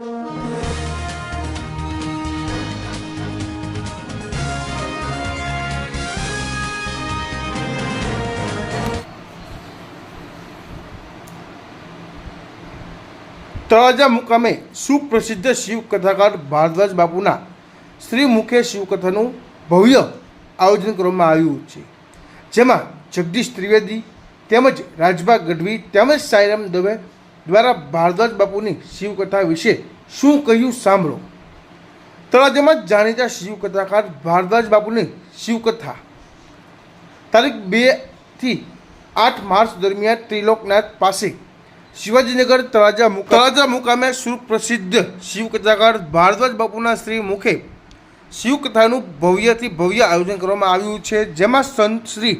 તળાજા મુકામે સુપ્રસિદ્ધ શિવ કથાકાર ભારદ્વાજ બાપુના શ્રી મુખે શિવકથાનું ભવ્ય આયોજન કરવામાં આવ્યું છે. જેમાં જગદીશ ત્રિવેદી તેમજ રાજભા ગઢવી તેમજ સાઈરામ દવે દ્વારા ભારદ્વાજ બાપુની શિવકથા વિશે શું કહ્યું સાંભળો. તળાજામાં જાણીતા શિવકથાકાર ભારદ્વાજ બાપુની શિવકથા. તારીખ બેથી આઠ માર્ચ દરમિયાન ત્રિલોકનાથ પાસે શિવાજીનગર તળાજા તળાજા મુકામે સુપ્રસિદ્ધ શિવકથાકાર ભારદ્વાજ બાપુના શ્રી મુખે શિવકથાનું ભવ્યથી ભવ્ય આયોજન કરવામાં આવ્યું છે, જેમાં સંત શ્રી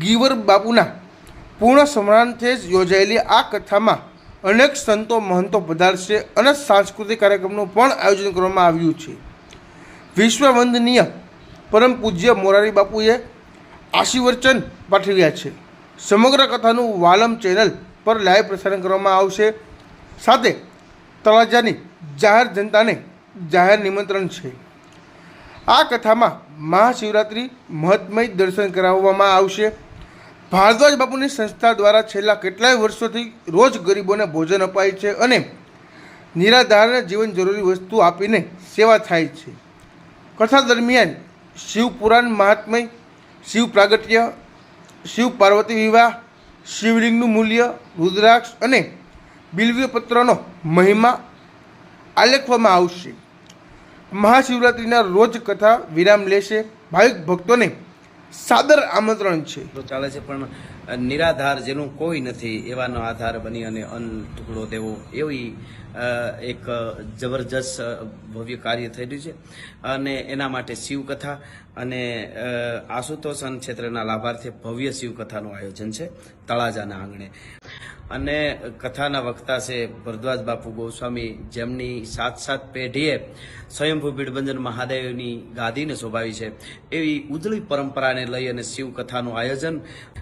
ગીવર બાપુના પૂર્ણ જ યોજાયેલી આ કથામાં અનેક સંતો મહંતો પધારશે અને સાંસ્કૃતિક કાર્યક્રમનું પણ આયોજન કરવામાં આવ્યું છે. વિશ્વવંદનીય પરમ પૂજ્ય મોરારી બાપુએ આશીર્વચન પાઠવ્યા છે. સમગ્ર કથાનું વાલમ ચેનલ પર લાઈવ પ્રસારણ કરવામાં આવશે. સાથે તળાજાની જાહેર જનતાને જાહેર નિમંત્રણ છે. આ કથામાં મહાશિવરાત્રિ મહત્મય દર્શન કરાવવામાં આવશે. ભારદ્વાજ બાપુની સંસ્થા દ્વારા છેલ્લા કેટલાય વર્ષોથી રોજ ગરીબોને ભોજન અપાય છે અને નિરાધારને જીવન જરૂરી વસ્તુ આપીને સેવા થાય છે. કથા દરમિયાન શિવપુરાણ મહાત્મય, શિવ પ્રાગટ્ય, શિવ પાર્વતી વિવાહ, શિવલિંગનું મૂલ્ય, રુદ્રાક્ષ અને બિલ્વીય પત્રનો મહિમા આલેખવામાં આવશે. મહાશિવરાત્રિના રોજ કથા વિરામ લેશે. ભાવિક ભક્તોને સાદર આમંત્રણ છે. તો ચાલે છે પણ નિરાધાર જેનું કોઈ નથી એવાનો આધાર બની અને અન્ન ટુકડો દેવો એવી એક જબરજસ્ત ભવ્ય કાર્ય થઈ રહ્યું છે. અને એના માટે શિવકથા અને અ, આશુતોષ અન્ન ક્ષેત્રના લાભાર્થે ભવ્ય શિવકથાનું આયોજન છે તળાજાના આંગણે. અને કથાના વક્તા છે ભરદ્વાજ બાપુ ગોસ્વામી જેમની સાત સાત પેઢીએ સ્વયંભૂ ભીડભંજન મહાદેવની ગાદીને શોભાવી છે. એવી ઉજળી પરંપરાને લઈ અને શિવકથાનું આયોજન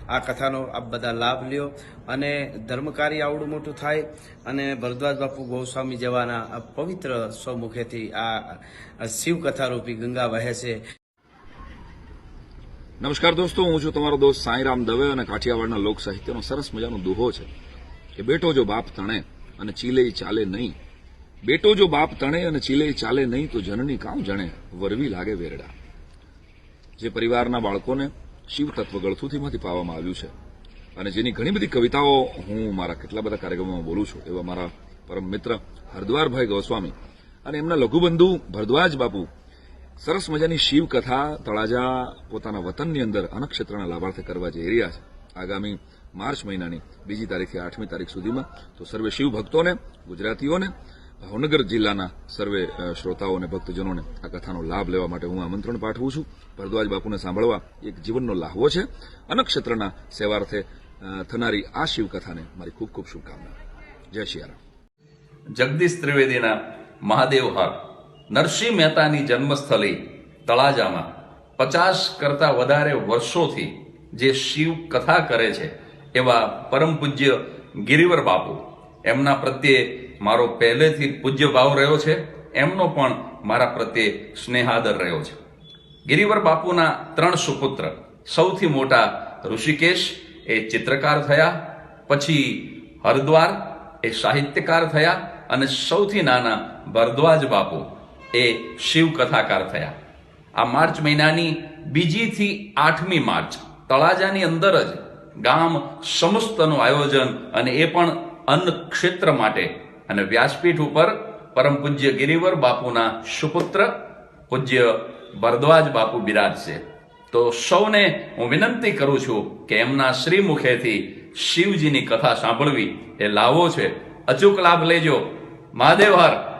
આ કથાનો આપ બધા લાભ લ્યો. અને ધર્મકારી આવડું મોટું થાય અને ભરદ્વાજ બાપુ ગોસ્વામી જેવાના પવિત્ર સ્વમુખેથી આ શિવ કથારૂપી ગંગા વહે છે. નમસ્કાર દોસ્તો, હું છું તમારો દોસ્ત સાંઈરામ દવે અને કાઠિયાવાડના લોક સાહિત્યનો સરસ મજાનો દુહો છે કે બેટો જો બાપ તણે અને ચીલે ચાલે નહીં. બેટો જો બાપ તણે અને ચીલે ચાલે નહીં તો જનની કામ જણે વરવી લાગે વેરડા. જે પરિવારના બાળકોને શિવ તત્વ ગળથુથીમાંથી પાવામાં આવ્યું છે. અને જેની ઘણી બધી કવિતાઓ હું મારા કેટલા બધા કાર્યક્રમોમાં બોલું છું, એવા મારા પરમ મિત્ર હરદ્વારભાઈ ગોસ્વામી અને એમના લઘુબંધુ ભરદ્વાજ બાપુ સરસ મજાની શિવ કથા તળાજા પોતાના વતનની અંદર અનક્ષેત્રના લાભાર્થે કરવા જઈ રહ્યા છે. આગામી માર્ચ મહિનાની બીજી તારીખથી આઠમી તારીખ સુધીમાં તો સર્વે શિવ ભક્તોને ગુજરાતીઓને ભાવનગર જિલ્લાના સર્વે શ્રોતાઓ અને ભક્તજનોને આ કથાનો લાભ લેવા માટે હું આમંત્રણ પાઠવું છું. ભરદ્વાજ બાપુને સાંભળવા એક જીવનનો લાહવો છે. અનક્ષેત્રના સેવાર્થે થનારી આ શિવકથાને મારી ખૂબ ખૂબ શુભકામના. જય શિયારામ જગદીશ ત્રિવેદીના મહાદેવ હાર. નરસિંહ મહેતાની જન્મસ્થળી તળાજામાં. પચાસ કરતા વધારે વર્ષોથી જે શિવ કથા કરે છે એવા પરમ પૂજ્ય ગિરિવર બાપુ. એમના પ્રત્યે મારો પહેલેથી પૂજ્ય ભાવ રહ્યો છે, એમનો પણ મારા પ્રત્યે સ્નેહાદર રહ્યો છે. ગિરિવર બાપુના ત્રણ સુપુત્ર, સૌથી મોટા ઋષિકેશ, એ ચિત્રકાર થયા, પછી હરદ્વાર, એ સાહિત્યકાર થયા, અને સૌથી નાના ભરદ્વાજ બાપુ, એ શિવ કથાકાર થયા. આ માર્ચ મહિનાની બીજીથી આઠમી માર્ચ, તળાજાની અંદર જ ગામ સમસ્તનું આયોજન અને એ પણ અન્ન ક્ષેત્ર માટે અને વ્યાસપીઠ ઉપર પરમ પૂજ્ય ગિરિવર બાપુના સુપુત્ર પૂજ્ય ભરદ્વાજ બાપુ બિરાજશે. તો સૌને હું વિનંતી કરું છું કે એમના શ્રી મુખેથી શિવજીની કથા સાંભળવી. એ લાવો છે. અચૂક લાભ લેજો. મહાદેવ હર.